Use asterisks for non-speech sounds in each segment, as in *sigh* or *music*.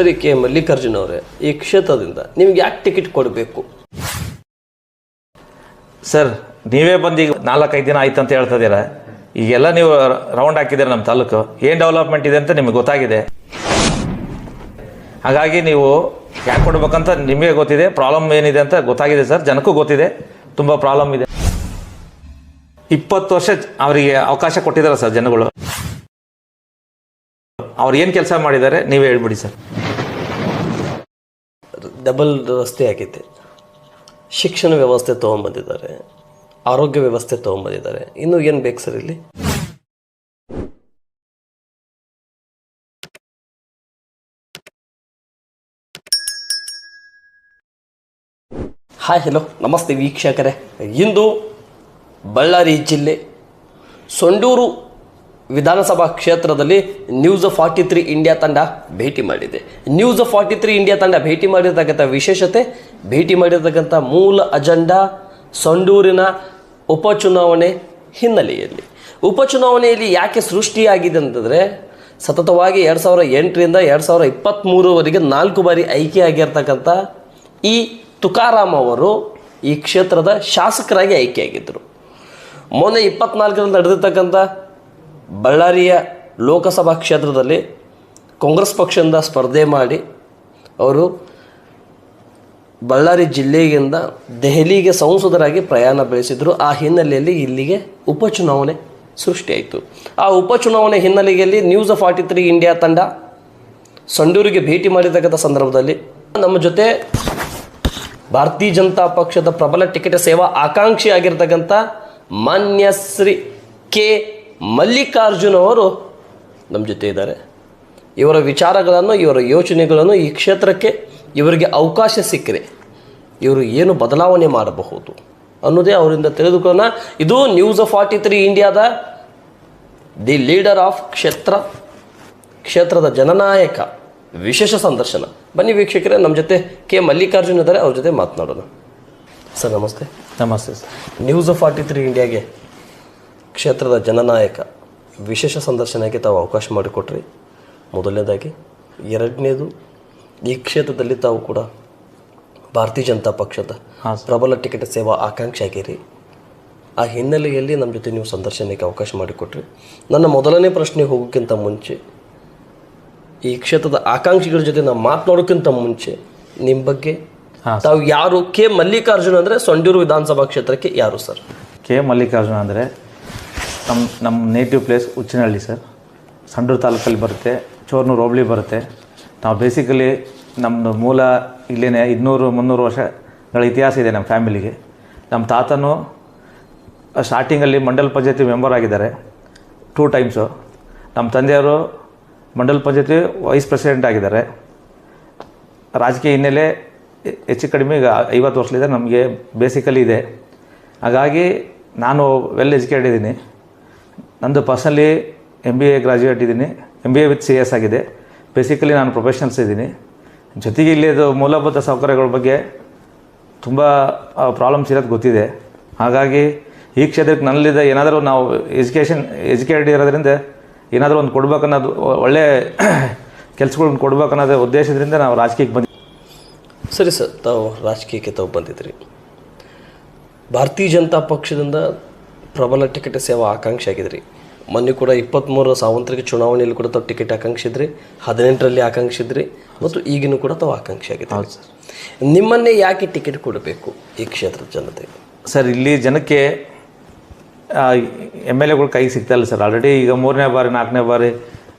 ಸರಿ ಕೆ ಮಲ್ಲಿಕಾರ್ಜುನ್ ಅವರೇ, ಈ ಕ್ಷೇತ್ರದಿಂದ ನಿಮ್ಗೆ ಯಾಕೆ ಟಿಕೆಟ್ ಕೊಡಬೇಕು? ಸರ್, ನೀವೇ ಬಂದು ಈಗ ನಾಲ್ಕೈದು ದಿನ ಆಯ್ತು ಅಂತ ಹೇಳ್ತಾ ಇದ್ದೀರಾ? ಈಗೆಲ್ಲ ನೀವು ರೌಂಡ್ ಹಾಕಿದ್ದೀರಾ ನಮ್ಮ ತಾಲೂಕು? ಏನು ಡೆವಲಪ್ಮೆಂಟ್ ಇದೆ ಅಂತ ನಿಮಗೆ ಗೊತ್ತಾಗಿದೆ. ಹಾಗಾಗಿ ನೀವು ಯಾಕೆ ಕೊಡ್ಬೇಕಂತ ನಿಮಗೆ ಗೊತ್ತಿದೆ ಪ್ರಾಬ್ಲಮ್ ಏನಿದೆ ಅಂತ ಗೊತ್ತಾಗಿದೆ ಸರ್, ಜನಕ್ಕೂ ಗೊತ್ತಿದೆ, ತುಂಬ ಪ್ರಾಬ್ಲಮ್ ಇದೆ. ಇಪ್ಪತ್ತು ವರ್ಷ ಅವರಿಗೆ ಅವಕಾಶ ಕೊಟ್ಟಿದ್ದಾರೆ ಸರ್ ಜನಗಳು. ಅವ್ರು ಏನು ಕೆಲಸ ಮಾಡಿದ್ದಾರೆ, ನೀವೇ ಹೇಳ್ಬಿಡಿ ಸರ್. ಡಬಲ್ ರಸ್ತೆ ಆಗೈತೆ ಶಿಕ್ಷಣ ವ್ಯವಸ್ಥೆ ತೊಗೊಂಬಂದಿದ್ದಾರೆ. ಆರೋಗ್ಯ ವ್ಯವಸ್ಥೆ ತೊಗೊಂಬಂದಿದ್ದಾರೆ. ಇನ್ನು ಏನು ಬೇಕು ಸರ್ ಇಲ್ಲಿ? ಹಾಯ್ ಹಲೋ ನಮಸ್ತೆ ವೀಕ್ಷಕರೇ. ಇಂದು ಬಳ್ಳಾರಿ ಜಿಲ್ಲೆ ಸೊಂಡೂರು ವಿಧಾನಸಭಾ ಕ್ಷೇತ್ರದಲ್ಲಿ ನ್ಯೂಸ್ ಫಾರ್ಟಿ ತ್ರೀ ಇಂಡಿಯಾ ತಂಡ ಭೇಟಿ ಮಾಡಿದೆ. ನ್ಯೂಸ್ ಫಾರ್ಟಿ ತ್ರೀ ಇಂಡಿಯಾ ತಂಡ ಭೇಟಿ ಮಾಡಿರತಕ್ಕಂಥ ವಿಶೇಷತೆ, ಭೇಟಿ ಮಾಡಿರತಕ್ಕಂಥ ಮೂಲ ಅಜೆಂಡಾ ಸಂಡೂರಿನ ಉಪಚುನಾವಣೆ ಹಿನ್ನೆಲೆಯಲ್ಲಿ. ಉಪಚುನಾವಣೆಯಲ್ಲಿ ಯಾಕೆ ಸೃಷ್ಟಿಯಾಗಿದೆ ಅಂತಂದರೆ, ಸತತವಾಗಿ ಎರಡು ಸಾವಿರ ಎಂಟರಿಂದ ಎರಡು ಸಾವಿರ ಇಪ್ಪತ್ತ್ಮೂರವರೆಗೆ ನಾಲ್ಕು ಬಾರಿ ಆಯ್ಕೆಯಾಗಿರ್ತಕ್ಕಂಥ ಈ ತುಕಾರಾಮ್ ಅವರು ಈ ಕ್ಷೇತ್ರದ ಶಾಸಕರಾಗಿ ಆಯ್ಕೆಯಾಗಿದ್ದರು. ಮೊನ್ನೆ ಇಪ್ಪತ್ನಾಲ್ಕರಲ್ಲಿ ನಡೆದಿರ್ತಕ್ಕಂಥ ಬಳ್ಳಾರಿಯ ಲೋಕಸಭಾ ಕ್ಷೇತ್ರದಲ್ಲಿ ಕಾಂಗ್ರೆಸ್ ಪಕ್ಷದಿಂದ ಸ್ಪರ್ಧೆ ಮಾಡಿ ಅವರು ಬಳ್ಳಾರಿ ಜಿಲ್ಲೆಯಿಂದ ದೆಹಲಿಗೆ ಸಂಸದರಾಗಿ ಪ್ರಯಾಣ ಬೆಳೆಸಿದರು. ಆ ಹಿನ್ನೆಲೆಯಲ್ಲಿ ಇಲ್ಲಿಗೆ ಉಪಚುನಾವಣೆ ಸೃಷ್ಟಿಯಾಯಿತು. ಆ ಉಪಚುನಾವಣೆ ಹಿನ್ನೆಲೆಯಲ್ಲಿ ನ್ಯೂಸ್ ಫಾರ್ಟಿ ತ್ರೀ ಇಂಡಿಯಾ ತಂಡ ಸಂಡೂರಿಗೆ ಭೇಟಿ ಮಾಡಿರ್ತಕ್ಕಂಥ ಸಂದರ್ಭದಲ್ಲಿ ನಮ್ಮ ಜೊತೆ ಭಾರತೀಯ ಜನತಾ ಪಕ್ಷದ ಪ್ರಬಲ ಟಿಕೆಟ್ ಸೇವಾ ಆಕಾಂಕ್ಷಿ ಆಗಿರ್ತಕ್ಕಂಥ ಮಾನ್ಯ ಶ್ರೀ ಕೆ ಮಲ್ಲಿಕಾರ್ಜುನ್ ಅವರು ನಮ್ಮ ಜೊತೆ ಇದ್ದಾರೆ. ಇವರ ವಿಚಾರಗಳನ್ನು ಇವರ ಯೋಚನೆಗಳನ್ನು ಈ ಕ್ಷೇತ್ರಕ್ಕೆ ಇವರಿಗೆ ಅವಕಾಶ ಸಿಕ್ಕರೆ ಇವರು ಏನು ಬದಲಾವಣೆ ಮಾಡಬಹುದು ಅನ್ನೋದೇ ಅವರಿಂದ ತಿಳಿದುಕೊಳ್ಳೋಣ. ಇದು ನ್ಯೂಸ್ ಫಾರ್ಟಿ ತ್ರೀ ಇಂಡಿಯಾದ ದಿ ಲೀಡರ್ ಆಫ್ ಕ್ಷೇತ್ರ ಕ್ಷೇತ್ರದ ಜನನಾಯಕ ವಿಶೇಷ ಸಂದರ್ಶನ. ಬನ್ನಿ ವೀಕ್ಷಕರೇ ನಮ್ಮ ಜೊತೆ ಕೆ ಮಲ್ಲಿಕಾರ್ಜುನ್ ಇದ್ದಾರೆ ಅವ್ರ ಜೊತೆ ಮಾತನಾಡೋಣ. ಸರ್ ನಮಸ್ತೆ. ನಮಸ್ತೆ ಸರ್. ನ್ಯೂಸ್ ಫಾರ್ಟಿ ತ್ರೀ ಇಂಡಿಯಾಗೆ ಕ್ಷೇತ್ರದ ಜನನಾಯಕ ವಿಶೇಷ ಸಂದರ್ಶನಕ್ಕೆ ತಾವು ಅವಕಾಶ ಮಾಡಿಕೊಟ್ರಿ. ಮೊದಲನೇದಾಗಿ ಎರಡನೇದು ಈ ಕ್ಷೇತ್ರದಲ್ಲಿ ತಾವು ಕೂಡ ಭಾರತೀಯ ಜನತಾ ಪಕ್ಷದ ಪ್ರಬಲ ಟಿಕೆಟ್ ಸೇವಾ ಆಕಾಂಕ್ಷಿ ಆಗಿರಿ. ಆ ಹಿನ್ನೆಲೆಯಲ್ಲಿ ನಮ್ಮ ಜೊತೆ ನೀವು ಸಂದರ್ಶನಕ್ಕೆ ಅವಕಾಶ ಮಾಡಿಕೊಟ್ರಿ. ನನ್ನ ಮೊದಲನೇ ಪ್ರಶ್ನೆ ಹೋಗೋಕ್ಕಿಂತ ಮುಂಚೆ ಈ ಕ್ಷೇತ್ರದ ಆಕಾಂಕ್ಷಿಗಳ ಜೊತೆ ನಾವು ಮಾತನಾಡೋಕ್ಕಿಂತ ಮುಂಚೆ ನಿಮ್ಮ ಬಗ್ಗೆ ತಾವು ಯಾರು? ಕೆ ಮಲ್ಲಿಕಾರ್ಜುನ್ ಅಂದರೆ ಸೊಂಡೂರು ವಿಧಾನಸಭಾ ಕ್ಷೇತ್ರಕ್ಕೆ ಯಾರು ಸರ್? ಕೆ ಮಲ್ಲಿಕಾರ್ಜುನ ಅಂದರೆ ನಮ್ಮ ನಮ್ಮ native place Uchchinahalli sir Sandur ತಾಲೂಕಲ್ಲಿ ಬರುತ್ತೆ, ಚೋರ್ನೂರು ಹೋಬಳಿ ಬರುತ್ತೆ. ನಾವು ಬೇಸಿಕಲಿ ನಮ್ಮದು ಮೂಲ ಇಲ್ಲೇ ಇನ್ನೂರು, ಮುನ್ನೂರು ವರ್ಷಗಳ ಇತಿಹಾಸ ಇದೆ ನಮ್ಮ ಫ್ಯಾಮಿಲಿಗೆ ನಮ್ಮ ತಾತನೂ ಸ್ಟಾರ್ಟಿಂಗಲ್ಲಿ ಮಂಡಲ ಪಂಚಾಯತಿ ಮೆಂಬರ್ ಆಗಿದ್ದಾರೆ ಟೂ ಟೈಮ್ಸು ನಮ್ಮ ತಂದೆಯವರು ಮಂಡಲ ಪಂಚಾಯತಿ ವೈಸ್ ಪ್ರೆಸಿಡೆಂಟ್ ಆಗಿದ್ದಾರೆ. ರಾಜಕೀಯ ಹಿನ್ನೆಲೆ ಹೆಚ್ಚು ಕಡಿಮೆ ಈಗ ಐವತ್ತು ವರ್ಷದಿಂದ ನಮಗೆ ಬೇಸಿಕಲಿ ಇದೆ. ಹಾಗಾಗಿ ನಾನು ವೆಲ್ ಎಜುಕೇಟೆಡ್ ಇದ್ದೀನಿ. ನಂದು personally M B A graduate ಇದ್ದೀನಿ. M B A with C S ಆಗಿದೆ. ಬೇಸಿಕಲಿ ನಾನು ಪ್ರೊಫೆಷನಲ್ಸ್ ಇದ್ದೀನಿ. ಜೊತೆಗೆ ಇಲ್ಲಿದು ಮೂಲಭೂತ ಸೌಕರ್ಯಗಳ ಬಗ್ಗೆ ತುಂಬ ಪ್ರಾಬ್ಲಮ್ಸ್ ಇರೋದು ಗೊತ್ತಿದೆ. ಹಾಗಾಗಿ ಈ ಕ್ಷೇತ್ರಕ್ಕೆ ನನ್ನಲ್ಲಿದ್ದ ಏನಾದರೂ ನಾವು ಎಜುಕೇಷನ್ ಎಜುಕೇಟೆಡ್ ಇರೋದ್ರಿಂದ ಏನಾದರೂ ಒಂದು ಕೊಡ್ಬೇಕನ್ನೋದು ಒಳ್ಳೆ *coughs* ಕೆಲಸಗಳನ್ನ ಕೊಡ್ಬೇಕನ್ನೋದು ಉದ್ದೇಶದಿಂದ ನಾವು ರಾಜಕೀಯಕ್ಕೆ ಬಂದು ಸರಿ ಸರ್, ತಾವು ರಾಜಕೀಯಕ್ಕೆ ತಾವು ಬಂದಿದ್ರಿ. ಭಾರತೀಯ ಜನತಾ ಪಕ್ಷದಿಂದ ಪ್ರಬಲ ಟಿಕೆಟ್ ಸೇವಾ ಆಕಾಂಕ್ಷಿ ಆಗಿದ್ರಿ. ಮೊನ್ನೆ ಕೂಡ ಇಪ್ಪತ್ತ್ಮೂರರ ಸಾವಂತ್ರಿಕ ಚುನಾವಣೆಯಲ್ಲಿ ಕೂಡ ತಾವು ಟಿಕೆಟ್ ಆಕಾಂಕ್ಷಿದ್ರಿ ಹದಿನೆಂಟರಲ್ಲಿ ಆಕಾಂಕ್ಷಿದ್ರಿ ಮತ್ತು ಈಗಿನೂ ಕೂಡ ತಾವು ಆಕಾಂಕ್ಷಿ ಸರ್. ನಿಮ್ಮನ್ನೇ ಯಾಕೆ ಟಿಕೆಟ್ ಕೊಡಬೇಕು ಈ ಕ್ಷೇತ್ರದ ಜನತೆ? ಸರ್ ಇಲ್ಲಿ ಜನಕ್ಕೆ ಎಂ ಎಲ್ ಎಗಳು ಕೈ ಸಿಗ್ತಾಯಿಲ್ಲ ಸರ್. ಆಲ್ರೆಡಿ ಈಗ ಮೂರನೇ ಬಾರಿ ನಾಲ್ಕನೇ ಬಾರಿ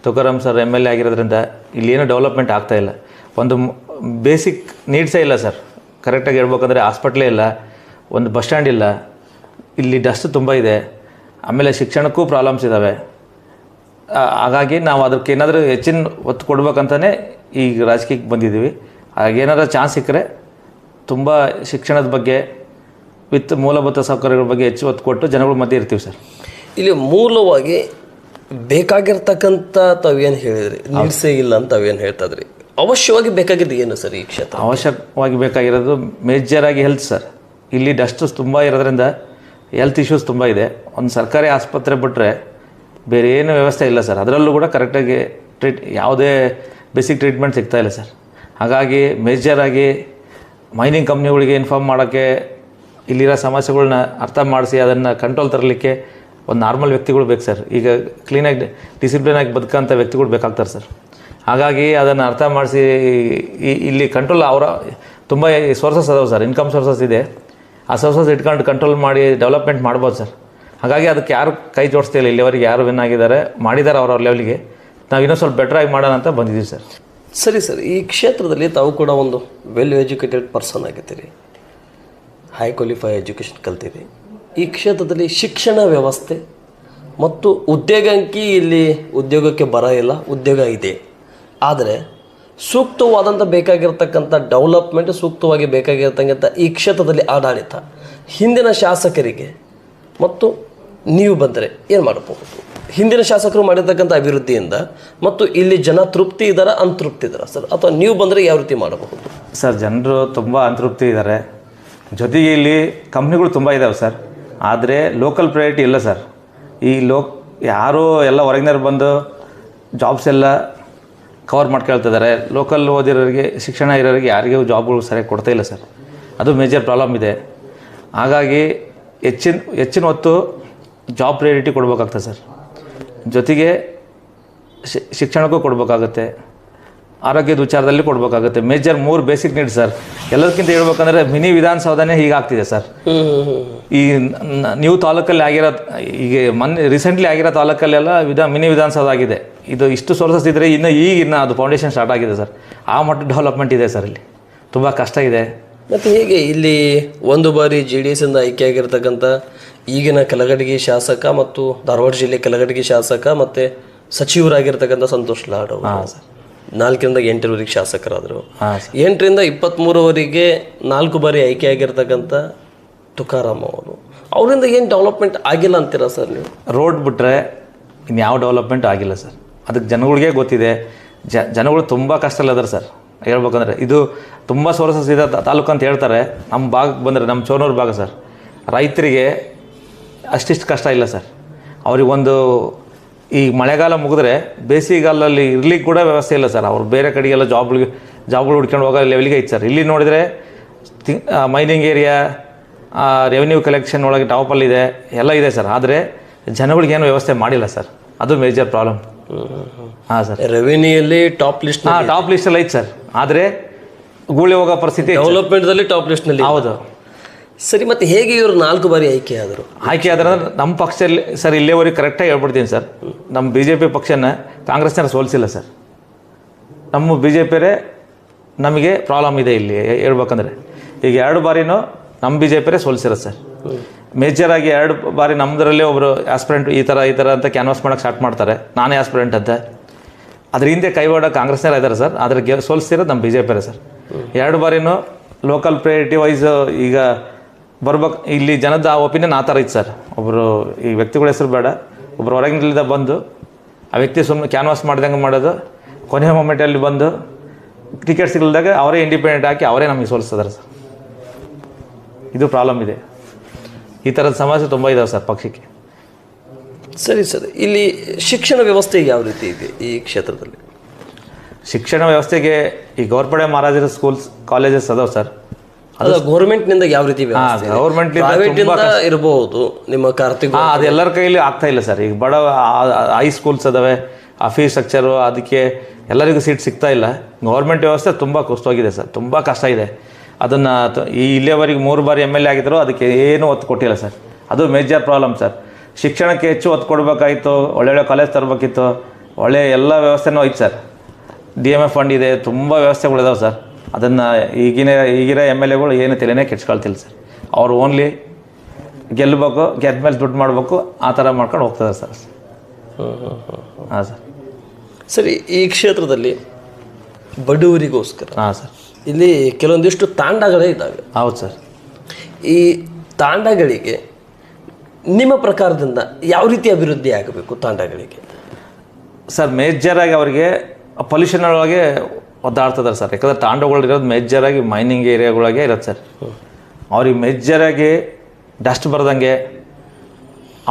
Tukaram sir M L A ಆಗಿರೋದ್ರಿಂದ ಇಲ್ಲಿ ಏನೂ ಡೆವಲಪ್ಮೆಂಟ್ ಆಗ್ತಾ ಇಲ್ಲ. ಒಂದು ಬೇಸಿಕ್ ನೀಡ್ಸೇ ಇಲ್ಲ ಸರ್. ಕರೆಕ್ಟಾಗಿ ಹೇಳ್ಬೇಕಂದ್ರೆ ಹಾಸ್ಪಿಟ್ಲೇ ಇಲ್ಲ ಒಂದು ಬಸ್ ಸ್ಟ್ಯಾಂಡ್ ಇಲ್ಲ ಇಲ್ಲಿ ಡಸ್ಟ್ ತುಂಬ ಇದೆ. ಆಮೇಲೆ ಶಿಕ್ಷಣಕ್ಕೂ ಪ್ರಾಬ್ಲಮ್ಸ್ ಇದ್ದಾವೆ ಹಾಗಾಗಿ ನಾವು ಅದಕ್ಕೆ ಏನಾದರೂ ಹೆಚ್ಚಿನ ಒತ್ತು ಕೊಡ್ಬೇಕಂತಲೇ ಈಗ ರಾಜಕೀಯಕ್ಕೆ ಬಂದಿದ್ದೀವಿ. ಹಾಗೇನಾದ್ರೂ ಚಾನ್ಸ್ ಸಿಕ್ಕರೆ ತುಂಬ ಶಿಕ್ಷಣದ ಬಗ್ಗೆ ವಿತ್ ಮೂಲಭೂತ ಸೌಕರ್ಯಗಳ ಬಗ್ಗೆ ಹೆಚ್ಚು ಒತ್ತು ಕೊಟ್ಟು ಜನಗಳ ಮಧ್ಯೆ ಇರ್ತೀವಿ ಸರ್. ಇಲ್ಲಿ ಮೂಲವಾಗಿ ಬೇಕಾಗಿರ್ತಕ್ಕಂಥ ತಾವೇನು ಹೇಳಿದ್ರಿ? ನಿಲ್ಸೇ ಇಲ್ಲ ಅಂತ ತಾವೇನು ಹೇಳ್ತಾ ಇದ್ರಿ? ಅವಶ್ಯವಾಗಿ ಬೇಕಾಗಿದ್ದು ಏನು ಸರ್ ಈ ಕ್ಷೇತ್ರ? ಅವಶ್ಯಕವಾಗಿ ಬೇಕಾಗಿರೋದು ಮೇಜರಾಗಿ ಹೆಲ್ತ್ ಸರ್. ಇಲ್ಲಿ ಡಸ್ಟ್ ತುಂಬ ಇರೋದ್ರಿಂದ ಹೆಲ್ತ್ ಇಶ್ಯೂಸ್ ತುಂಬ ಇದೆ. ಒಂದು ಸರ್ಕಾರಿ ಆಸ್ಪತ್ರೆ ಬಿಟ್ಟರೆ ಬೇರೆ ಏನು ವ್ಯವಸ್ಥೆ ಇಲ್ಲ ಸರ್. ಅದರಲ್ಲೂ ಕೂಡ ಕರೆಕ್ಟಾಗಿ ಟ್ರೀಟ್ ಯಾವುದೇ ಬೇಸಿಕ್ ಟ್ರೀಟ್ಮೆಂಟ್ ಸಿಗ್ತಾ ಇಲ್ಲ ಸರ್. ಹಾಗಾಗಿ ಮೇಜರಾಗಿ ಮೈನಿಂಗ್ ಕಂಪ್ನಿಗಳಿಗೆ ಇನ್ಫಾರ್ಮ್ ಮಾಡೋಕ್ಕೆ ಇಲ್ಲಿರೋ ಸಮಸ್ಯೆಗಳನ್ನ ಅರ್ಥ ಮಾಡಿಸಿ ಅದನ್ನು ಕಂಟ್ರೋಲ್ ತರಲಿಕ್ಕೆ ಒಂದು ನಾರ್ಮಲ್ ವ್ಯಕ್ತಿಗಳು ಬೇಕು ಸರ್. ಈಗ ಕ್ಲೀನಾಗಿ ಡಿಸಿಪ್ಲಿನಾಗಿ ಬದುಕೋಂಥ ವ್ಯಕ್ತಿಗಳು ಬೇಕಾಗ್ತಾರೆ ಸರ್. ಹಾಗಾಗಿ ಅದನ್ನು ಅರ್ಥ ಮಾಡಿಸಿ ಇಲ್ಲಿ ಕಂಟ್ರೋಲ್ ಅವರ, ತುಂಬ ಸೋರ್ಸಸ್ ಅದಾವೆ ಸರ್. ಇನ್ಕಮ್ ಸೋರ್ಸಸ್ ಇದೆ. ಆ ಸೋರ್ಸಸ್ ಇಟ್ಕೊಂಡು ಕಂಟ್ರೋಲ್ ಮಾಡಿ ಡೆವಲಪ್ಮೆಂಟ್ ಮಾಡ್ಬೋದು ಸರ್. ಹಾಗಾಗಿ ಅದಕ್ಕೆ ಯಾರು ಕೈ ಜೋಡಿಸ್ತಿಲ್ಲ ಇಲ್ಲಿವರೆಗೆ ಯಾರು ವಿನ್ ಆಗಿದ್ದಾರೆ ಮಾಡಿದ್ದಾರೆ ಅವ್ರವ್ರ ಲೆವೆಲ್ಗೆ ನಾವು ಇನ್ನೂ ಸ್ವಲ್ಪ ಬೆಟ್ರಾಗಿ ಮಾಡೋಣ ಅಂತ ಬಂದಿದ್ದೀವಿ ಸರ್. ಸರಿ ಸರ್, ಈ ಕ್ಷೇತ್ರದಲ್ಲಿ ತಾವು ಕೂಡ ಒಂದು ವೆಲ್ ಎಜುಕೇಟೆಡ್ ಪರ್ಸನ್ ಆಗಿದ್ದೀರಿ. ಹೈ ಕ್ವಾಲಿಫೈ ಎಜುಕೇಷನ್ ಕಲ್ತೀರಿ ಈ ಕ್ಷೇತ್ರದಲ್ಲಿ ಶಿಕ್ಷಣ ವ್ಯವಸ್ಥೆ ಮತ್ತು ಉದ್ಯೋಗಕ್ಕೆ ಇಲ್ಲಿ ಉದ್ಯೋಗಕ್ಕೆ ಬರ ಇಲ್ಲ, ಉದ್ಯೋಗ ಇದೆ. ಆದರೆ ಸೂಕ್ತವಾದಂಥ ಬೇಕಾಗಿರ್ತಕ್ಕಂಥ ಡೆವಲಪ್ಮೆಂಟ್ ಸೂಕ್ತವಾಗಿ ಬೇಕಾಗಿರ್ತಕ್ಕಂಥ ಈ ಕ್ಷೇತ್ರದಲ್ಲಿ ಆಡಳಿತ. ಹಿಂದಿನ ಶಾಸಕರಿಗೆ ಮತ್ತು ನೀವು ಬಂದರೆ ಏನು ಮಾಡಬಹುದು? ಹಿಂದಿನ ಶಾಸಕರು ಮಾಡಿರ್ತಕ್ಕಂಥ ಅಭಿವೃದ್ಧಿಯಿಂದ ಮತ್ತು ಇಲ್ಲಿ ಜನ ತೃಪ್ತಿ ಇದ್ದಾರಾ ಅಂತೃಪ್ತಿ ಇದ್ದಾರಾ ಸರ್, ಅಥವಾ ನೀವು ಬಂದರೆ ಯಾವ ರೀತಿ ಮಾಡಬಹುದು? ಸರ್, ಜನರು ತುಂಬ ಅಂತೃಪ್ತಿ ಇದ್ದಾರೆ ಜೊತೆಗೆ ಇಲ್ಲಿ ಕಂಪ್ನಿಗಳು ತುಂಬ ಇದ್ದಾವೆ ಸರ್. ಆದರೆ ಲೋಕಲ್ ಪ್ರಯಾರಿಟಿ ಇಲ್ಲ ಸರ್. ಈ ಲೋಕ್ ಯಾರೋ ಎಲ್ಲ ಹೊರಗಿನವ್ರು ಬಂದು ಜಾಬ್ಸ್ ಎಲ್ಲ ಕವರ್ ಮಾಡ್ಕೊಳ್ತಿದ್ದಾರೆ ಲೋಕಲ್ ಓದಿರೋರಿಗೆ, ಶಿಕ್ಷಣ ಇರೋರಿಗೆ ಯಾರಿಗೂ ಜಾಬ್ಗಳು ಸರಿಯಾಗಿ ಕೊಡ್ತಾ ಇಲ್ಲ ಸರ್. ಅದು ಮೇಜರ್ ಪ್ರಾಬ್ಲಮ್ ಇದೆ. ಹಾಗಾಗಿ ಹೆಚ್ಚಿನ ಹೆಚ್ಚಿನ ಹೊತ್ತು ಜಾಬ್ ಪ್ರಯಾರಿಟಿ ಕೊಡಬೇಕಾಗ್ತದೆ ಸರ್. ಜೊತೆಗೆ ಶಿಕ್ಷಣಕ್ಕೂ ಕೊಡಬೇಕಾಗತ್ತೆ. ಆರೋಗ್ಯದ ವಿಚಾರದಲ್ಲಿ ಕೊಡಬೇಕಾಗುತ್ತೆ. ಮೇಜರ್ ಮೂರು ಬೇಸಿಕ್ ನೀಡ್ ಸರ್. ಎಲ್ಲದಕ್ಕಿಂತ ಹೇಳ್ಬೇಕಂದ್ರೆ ಮಿನಿ ವಿಧಾನಸೌಧನೇ ಹೀಗಾಗ್ತಿದೆ ಸರ್. ಈ ನೀವು ತಾಲೂಕಲ್ಲಿ ಆಗಿರೋ ಈಗ ಮೊನ್ನೆ ರೀಸೆಂಟ್ಲಿ ಆಗಿರೋ ತಾಲೂಕಲ್ಲೆಲ್ಲ ವಿಧಾ ಮಿನಿ ವಿಧಾನಸೌಧ ಆಗಿದೆ. ಇದು ಇಷ್ಟು ಸೋರ್ಸಸ್ ಇದ್ದರೆ ಇನ್ನು ಈಗ ಇನ್ನು ಅದು ಫೌಂಡೇಶನ್ ಸ್ಟಾರ್ಟ್ ಆಗಿದೆ ಸರ್. ಆ ಮಟ್ಟ ಡೆವಲಪ್ಮೆಂಟ್ ಇದೆ ಸರ್ ಇಲ್ಲಿ. ತುಂಬ ಕಷ್ಟ ಇದೆ. ಮತ್ತು ಹೇಗೆ ಇಲ್ಲಿ ಒಂದು ಬಾರಿ ಜೆ ಡಿ ಎಸ್ಸಿಂದ ಆಯ್ಕೆಯಾಗಿರ್ತಕ್ಕಂಥ ಈಗಿನ ಕಲಗಡಗಿ ಶಾಸಕ ಮತ್ತು ಧಾರವಾಡ ಜಿಲ್ಲೆ ಕಲಗಡಿಗೆ ಶಾಸಕ ಮತ್ತು ಸಚಿವರಾಗಿರ್ತಕ್ಕಂಥ ಸಂತೋಷ್ ಲಾಡ್ ಅವರು ನಾಲ್ಕರಿಂದ ಎಂಟರವರೆಗೆ ಶಾಸಕರಾದರು. ಎಂಟರಿಂದ ಇಪ್ಪತ್ತ್ಮೂರವರೆಗೆ ನಾಲ್ಕು ಬಾರಿ ಆಯ್ಕೆಯಾಗಿರ್ತಕ್ಕಂಥ ತುಕಾರಾಮ್ ಅವರು. ಅವರಿಂದ ಏನು ಡೆವಲಪ್ಮೆಂಟ್ ಆಗಿಲ್ಲ ಅಂತೀರಾ ಸರ್ ನೀವು? ರೋಡ್ ಬಿಟ್ಟರೆ ಇನ್ಯಾವ ಡೆವಲಪ್ಮೆಂಟ್ ಆಗಿಲ್ಲ ಸರ್. ಅದಕ್ಕೆ ಜನಗಳಿಗೆ ಗೊತ್ತಿದೆ. ಜ ಜನಗಳು ತುಂಬ ಕಷ್ಟದಲ್ಲಿದ್ದಾರೆ ಸರ್. ಹೇಳ್ಬೇಕಂದ್ರೆ ಇದು ತುಂಬ ಸೋರ್ಸಸ್ ಇದೆ ತಾಲೂಕು ಅಂತ ಹೇಳ್ತಾರೆ. ನಮ್ಮ ಭಾಗಕ್ಕೆ ಬಂದರೆ ನಮ್ಮ ಚೋನೂರು ಭಾಗ ಸರ್. ರೈತರಿಗೆ ಅಷ್ಟಿಷ್ಟು ಕಷ್ಟ ಇಲ್ಲ ಸರ್. ಅವ್ರಿಗೊಂದು ಈ ಮಳೆಗಾಲ ಮುಗಿದ್ರೆ ಬೇಸಿಗೆಗಾಲದಲ್ಲಿ ಇರ್ಲಿಕ್ಕೆ ಕೂಡ ವ್ಯವಸ್ಥೆ ಇಲ್ಲ ಸರ್. ಅವ್ರು ಬೇರೆ ಕಡೆಗೆಲ್ಲ ಜಾಬ್ಗಳಿಗೆ ಜಾಬ್ಗಳು ಹುಡ್ಕೊಂಡು ಹೋಗೋ ಲೆವೆಲ್ಗೆ ಐತೆ ಸರ್. ಇಲ್ಲಿ ನೋಡಿದರೆ ತಿ ಮೈನಿಂಗ್ ಏರಿಯಾ ರೆವೆನ್ಯೂ ಕಲೆಕ್ಷನ್ ಒಳಗೆ ಟಾಪಲ್ಲಿದೆ ಎಲ್ಲ ಇದೆ ಸರ್. ಆದರೆ ಜನಗಳಿಗೇನು ವ್ಯವಸ್ಥೆ ಮಾಡಿಲ್ಲ ಸರ್. ಅದು ಮೇಜರ್ ಪ್ರಾಬ್ಲಮ್ ಹಾಂ ಸರ್. ರೆವಿನ್ಯೂಯಲ್ಲಿ ಟಾಪ್ ಲಿಸ್ಟ್ ಹಾಂ ಟಾಪ್ ಲಿಸ್ಟಲ್ಲಿ ಐತೆ ಸರ್. ಆದರೆ ಗೂಳಿ ಹೋಗೋ ಪರಿಸ್ಥಿತಿ. ಡೆವಲಪ್ಮೆಂಟ್ದಲ್ಲಿ ಟಾಪ್ ಲಿಸ್ಟ್ನಲ್ಲಿ ಹೌದು. ಸರಿ, ಮತ್ತೆ ಹೇಗೆ ಇವರು ನಾಲ್ಕು ಬಾರಿ ಆಯ್ಕೆ ಆದರು? ಆಯ್ಕೆ ಆದ್ರೆ ನಮ್ಮ ಪಕ್ಷದಲ್ಲಿ, ಸರ್, ಇಲ್ಲಿವರೆಗೆ ಕರೆಕ್ಟಾಗಿ ಹೇಳ್ಬಿಡ್ತೀನಿ ಸರ್. ನಮ್ಮ ಬಿ ಜೆ ಪಿ ಪಕ್ಷನ ಕಾಂಗ್ರೆಸ್ನ ಸೋಲಿಸಿಲ್ಲ ಸರ್. ನಮ್ಮ ಬಿ ಜೆ ಪಿಯರೇ ನಮಗೆ ಪ್ರಾಬ್ಲಮ್ ಇದೆ ಇಲ್ಲಿ ಹೇಳ್ಬೇಕಂದ್ರೆ. ಈಗ ಎರಡು ಬಾರಿನೂ ನಮ್ಮ ಬಿ ಜೆ ಪಿಯರೇ ಸೋಲಿಸಿರೋದು ಸರ್. ಮೇಜರ್ ಆಗಿ ಎರಡು ಬಾರಿ ನಮ್ಮದರಲ್ಲೇ ಒಬ್ಬರು ಆಸ್ಪಿರೆಂಟ್ ಈ ಥರ ಈ ಥರ ಅಂತ ಕ್ಯಾನ್ವಾಸ್ ಮಾಡೋಕ್ಕೆ ಸ್ಟಾರ್ಟ್ ಮಾಡ್ತಾರೆ. ನಾನೇ ಆಸ್ಪಿರೆಂಟ್ ಅಂತ. ಅದ್ರ ಹಿಂದೆ ಕೈವಾಡ ಕಾಂಗ್ರೆಸ್ನವ್ರು ಇದ್ದಾರೆ ಸರ್. ಅದ್ರ ಗೆ ಸೋಲಿಸ್ತಿರೋದು ನಮ್ಮ ಬಿ ಜೆ ಪಿಯರೇ ಸರ್. ಎರಡು ಬಾರಿನೂ ಲೋಕಲ್ ಪ್ರಯಾರಿಟಿ ವೈಸ್ ಈಗ ಬರ್ಬೇಕು ಇಲ್ಲಿ ಜನದ ಆ ಒಪಿನಿಯನ್ ಆ ಥರ ಇತ್ತು ಸರ್. ಒಬ್ಬರು ಈ ವ್ಯಕ್ತಿಗಳ ಹೆಸರು ಬೇಡ ಒಬ್ಬರು ಹೊರಗಿನಿಂದ ಬಂದು ಆ ವ್ಯಕ್ತಿ ಸುಮ್ಮನೆ ಕ್ಯಾನ್ವಾಸ್ ಮಾಡ್ದಂಗೆ ಮಾಡೋದು ಕೊನೆಯ ಮೊಮೆಂಟಲ್ಲಿ ಬಂದು ಟಿಕೆಟ್ ಸಿಗಲ್ದಾಗ ಅವರೇ ಇಂಡಿಪೆಂಡೆಂಟ್ ಹಾಕಿ ಅವರೇ ನಮಗೆ ಸೋಲಿಸ್ತಿದ್ದಾರೆ ಸರ್. ಇದು ಪ್ರಾಬ್ಲಮ್ ಇದೆ. ಈ ಥರದ ಸಮಸ್ಯೆ ತುಂಬ ಇದಾವೆ ಸರ್ ಪಕ್ಷಕ್ಕೆ. ಸರಿ ಸರ್ ಇಲ್ಲಿ ಶಿಕ್ಷಣ ವ್ಯವಸ್ಥೆ ಯಾವ ರೀತಿ ಇದೆ ಈ ಕ್ಷೇತ್ರದಲ್ಲಿ? ಶಿಕ್ಷಣ ವ್ಯವಸ್ಥೆಗೆ ಈ ಗೌರ್ಪಡೆ ಮಹಾರಾಜರ ಸ್ಕೂಲ್ಸ್ ಕಾಲೇಜಸ್ ಅದಾವೆ ಸರ್. ಅದ ಗೌರ್ಮೆಂಟ್ನಿಂದ ಯಾವ ರೀತಿ? ಗೌರ್ಮೆಂಟ್ ಇರಬಹುದು ನಿಮ್ಮ ಕಾರ್ತಿಕ್ ಹಾಂ ಅದು ಎಲ್ಲರ ಕೈಯಲ್ಲಿ ಆಗ್ತಾ ಇಲ್ಲ ಸರ್. ಈಗ ಬಡ ಹೈ ಸ್ಕೂಲ್ಸ್ ಅದಾವೆ ಆ ಫೀ ಸ್ಟ್ರಕ್ಚರು ಅದಕ್ಕೆ ಎಲ್ಲರಿಗೂ ಸೀಟ್ ಸಿಗ್ತಾ ಇಲ್ಲ. ಗೌರ್ಮೆಂಟ್ ವ್ಯವಸ್ಥೆ ತುಂಬ ಹೋಗಿದೆ ಸರ್. ತುಂಬ ಕಷ್ಟ ಇದೆ. ಅದನ್ನು ಈ ಇಲ್ಲಿಯವರೆಗೆ ಮೂರು ಬಾರಿ ಎಂ ಎಲ್ ಎ ಆಗಿದ್ರು ಅದಕ್ಕೆ ಏನೂ ಒತ್ತು ಕೊಟ್ಟಿಲ್ಲ ಸರ್. ಅದು ಮೇಜರ್ ಪ್ರಾಬ್ಲಮ್ ಸರ್. ಶಿಕ್ಷಣಕ್ಕೆ ಹೆಚ್ಚು ಒತ್ತು ಕೊಡಬೇಕಾಗಿತ್ತು ಒಳ್ಳೊಳ್ಳೆ ಕಾಲೇಜ್ ತರಬೇಕಿತ್ತು ಒಳ್ಳೆ ಎಲ್ಲ ವ್ಯವಸ್ಥೆನೂ ಐತೆ sir. D M F fund ಇದೆ ತುಂಬ ವ್ಯವಸ್ಥೆಗಳಿದಾವೆ ಸರ್. ಅದನ್ನು ಈಗಿನ ಈಗಿನ ಎಂ ಎಲ್ ಎಗಳು ಏನು ತಲೆನೇ ಕೆಚ್ಕೊಳ್ತಿಲ್ಲ ಸರ್. ಅವ್ರು ಓನ್ಲಿ ಗೆಲ್ಲಬೇಕು ಗೆದ್ದ ಮೇಲೆ ದುಡ್ಡು ಮಾಡಬೇಕು ಆ ಥರ ಮಾಡ್ಕೊಂಡು ಹೋಗ್ತದೆ ಸರ್. ಹಾಂ ಸರ್. ಸರಿ ಈ ಕ್ಷೇತ್ರದಲ್ಲಿ ಬಡವರಿಗೋಸ್ಕರ ಹಾಂ ಸರ್. ಇಲ್ಲಿ ಕೆಲವೊಂದಿಷ್ಟು ತಾಂಡಗಳೇ ಇದ್ದಾವೆ. ಹೌದು ಸರ್. ಈ ತಾಂಡಗಳಿಗೆ ನಿಮ್ಮ ಪ್ರಕಾರದಿಂದ ಯಾವ ರೀತಿ ಅಭಿವೃದ್ಧಿ ಆಗಬೇಕು ತಾಂಡಗಳಿಗೆ? ಸರ್ ಮೇಜರಾಗಿ ಅವರಿಗೆ ಪೊಲ್ಯೂಷನ್ ಒಳಗೆ ಒದ್ದಾಡ್ತಿದ್ದಾರೆ ಸರ್. ಯಾಕಂದ್ರೆ ತಾಂಡಗಳು ಇರೋದು ಮೇಜರಾಗಿ ಮೈನಿಂಗ್ ಏರಿಯಾಗಳಾಗೆ ಇರೋದು ಸರ್. ಅವ್ರಿಗೆ ಮೇಜರಾಗಿ ಡಸ್ಟ್ ಬರ್ದಂಗೆ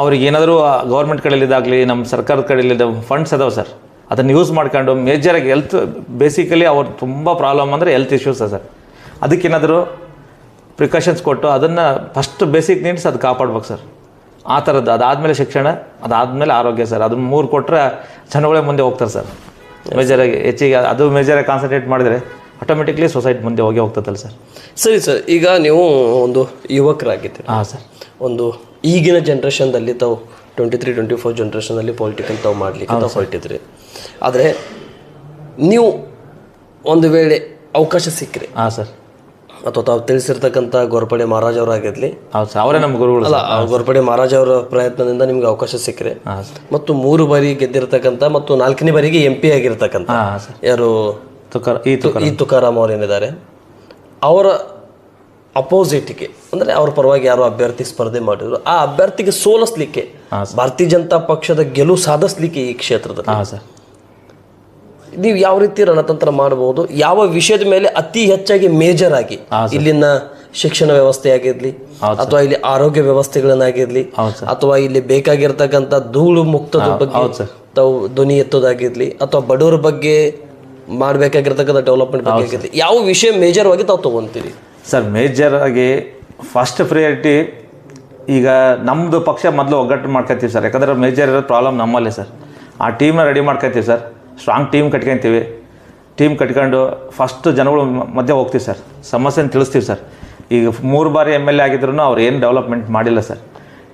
ಅವ್ರಿಗೆ ಏನಾದರೂ ಗೌರ್ಮೆಂಟ್ ಕಡೆಯಲ್ಲಿದ್ದಾಗಲಿ ನಮ್ಮ ಸರ್ಕಾರದ ಕಡೆಯಲ್ಲಿದ್ದ ಫಂಡ್ಸ್ ಅದಾವೆ ಸರ್. ಅದನ್ನು ಯೂಸ್ ಮಾಡ್ಕೊಂಡು ಮೇಜರಾಗಿ ಹೆಲ್ತ್ ಬೇಸಿಕಲಿ ಅವ್ರು ತುಂಬ ಪ್ರಾಬ್ಲಮ್ ಅಂದರೆ ಹೆಲ್ತ್ ಇಶ್ಯೂಸ್ ಸರ್. ಅದಕ್ಕೇನಾದರೂ ಪ್ರಿಕಾಷನ್ಸ್ ಕೊಟ್ಟು ಅದನ್ನು ಫಸ್ಟ್ ಬೇಸಿಕ್ ನೀಡ್ಸ್ ಅದು ಕಾಪಾಡ್ಬೇಕು ಸರ್. ಆ ಥರದ್ದು ಅದಾದಮೇಲೆ ಶಿಕ್ಷಣ, ಅದಾದಮೇಲೆ ಆರೋಗ್ಯ ಸರ್. ಅದನ್ನ ಮೂರು ಕೊಟ್ಟರೆ ಜನಗಳೇ ಮುಂದೆ ಹೋಗ್ತಾರೆ ಸರ್. ಮೇಜರಾಗಿ ಹೆಚ್ಚಿಗೆ ಅದು ಮೇಜರಾಗಿ ಕಾನ್ಸಂಟ್ರೇಟ್ ಮಾಡಿದರೆ ಆಟೋಮೆಟಿಕ್ಲಿ ಸೊಸೈಟಿ ಮುಂದೆ ಹೋಗಿ ಹೋಗ್ತದಲ್ಲ ಸರ್ ಸರಿ ಸರ್ ಈಗ ನೀವು ಒಂದು ಯುವಕರಾಗಿದ್ದೀರಿ. ಹಾಂ ಸರ್ ಒಂದು ಈಗಿನ ಜನ್ರೇಷನ್ದಲ್ಲಿ ತಾವು ಟ್ವೆಂಟಿ ತ್ರೀ ಟ್ವೆಂಟಿ ಫೋರ್ ಜನ್ರೇಷನಲ್ಲಿ ಪೊಲಿಟಿಕಲ್ ತಾವು ಮಾಡಲಿಕ್ಕೆ ತಾವು ಹೊರಟಿದ್ರಿ. ಆದರೆ ನೀವು ಒಂದು ವೇಳೆ ಅವಕಾಶ ಸಿಕ್ಕರೆ. ಹಾಂ ಸರ್ ಅಥವಾ ತಾವು ತಿಳಿಸಿರ್ತಕ್ಕಂಥ ಗೋರ್ಪಡೆ ಮಹಾರಾಜ್ ಅವರಾಗಿರಲಿ. ಹೌದು ಸರ್ ಅವರೇ ನಮ್ಮ ಗುರುಗಳು ಅಲ್ಲ ಗೋರ್ಪಡೆ ಮಹಾರಾಜ್ ಅವರ ಪ್ರಯತ್ನದಿಂದ ನಿಮ್ಗೆ ಅವಕಾಶ ಸಿಕ್ಕರೆ. ಮತ್ತು ಮೂರು ಬಾರಿ ಗೆದ್ದಿರ್ತಕ್ಕಂಥ ಮತ್ತು ನಾಲ್ಕನೇ ಬಾರಿಗೆ ಎಂ ಪಿ ಆಗಿರ್ತಕ್ಕಂಥ ಯಾರು? ತುಕಾರ ಈ ತುಕಾರ. ಈ ತುಕಾರಾಮ್ ಅವರು ಏನಿದ್ದಾರೆ? ಅವರ ಅಪೋಸಿಟ್ಗೆ ಅಂದರೆ ಅವ್ರ ಪರವಾಗಿ ಯಾರು ಅಭ್ಯರ್ಥಿ ಸ್ಪರ್ಧೆ ಮಾಡಿದ್ರು ಆ ಅಭ್ಯರ್ಥಿಗೆ ಸೋಲಿಸ್ಲಿಕ್ಕೆ ಭಾರತೀಯ ಜನತಾ ಪಕ್ಷದ ಗೆಲುವು ಸಾಧಿಸ್ಲಿಕ್ಕೆ ಈ ಕ್ಷೇತ್ರದಲ್ಲಿ. ನೀವು ಯಾವ ರೀತಿ ರಣತಂತ್ರ ಮಾಡಬಹುದು ಯಾವ ವಿಷಯದ ಮೇಲೆ ಅತಿ ಹೆಚ್ಚಾಗಿ ಮೇಜರ್ ಆಗಿ. ಇಲ್ಲಿನ ಶಿಕ್ಷಣ ವ್ಯವಸ್ಥೆ ಆಗಿರ್ಲಿ ಅಥವಾ ಇಲ್ಲಿ ಆರೋಗ್ಯ ವ್ಯವಸ್ಥೆಗಳನ್ನಾಗಿರ್ಲಿ ಅಥವಾ ಇಲ್ಲಿ ಬೇಕಾಗಿರ್ತಕ್ಕಂಥ ಧೂಳು ಮುಕ್ತದ ಬಗ್ಗೆ. ತಾವು ಧ್ವನಿ ಎತ್ತೋದಾಗಿರ್ಲಿ ಅಥವಾ ಬಡವರ ಬಗ್ಗೆ ಮಾಡಬೇಕಾಗಿರ್ತಕ್ಕಂಥ ಡೆವಲಪ್ಮೆಂಟ್ ಬಗ್ಗೆ ಆಗಿರ್ಲಿ ಯಾವ ವಿಷಯ ಮೇಜರ್ ಆಗಿ ತಾವು ತಗೊಂತೀರಿ? ಸರ್ ಮೇಜರ್ ಆಗಿ ಫಸ್ಟ್ ಪ್ರಿಯಾರಿಟಿ ಈಗ ನಮ್ಮದು ಪಕ್ಷ ಮೊದಲು ಒಗ್ಗಟ್ಟು ಮಾಡ್ಕೊತೀವಿ ಸರ್. ಯಾಕಂದ್ರೆ ಮೇಜರ್ ಇರೋ ಪ್ರಾಬ್ಲಮ್ ನಮ್ಮಲ್ಲೇ ಸರ್. ಆ ಟೀಮ್ನ ರೆಡಿ ಮಾಡ್ಕೊತೀವಿ ಸರ್. ಸ್ಟ್ರಾಂಗ್ ಟೀಮ್ ಕಟ್ಕೊಂತೀವಿ. ಟೀಮ್ ಕಟ್ಕೊಂಡು ಫಸ್ಟ್ ಜನಗಳು ಮಧ್ಯೆ ಹೋಗ್ತೀವಿ ಸರ್ ಸಮಸ್ಯೆನ ತಿಳಿಸ್ತೀವಿ ಸರ್ ಈಗ ಮೂರು ಬಾರಿ ಎಂ ಎಲ್ ಎ ಆಗಿದ್ರು ಅವ್ರು ಏನು ಡೆವಲಪ್ಮೆಂಟ್ ಮಾಡಿಲ್ಲ ಸರ್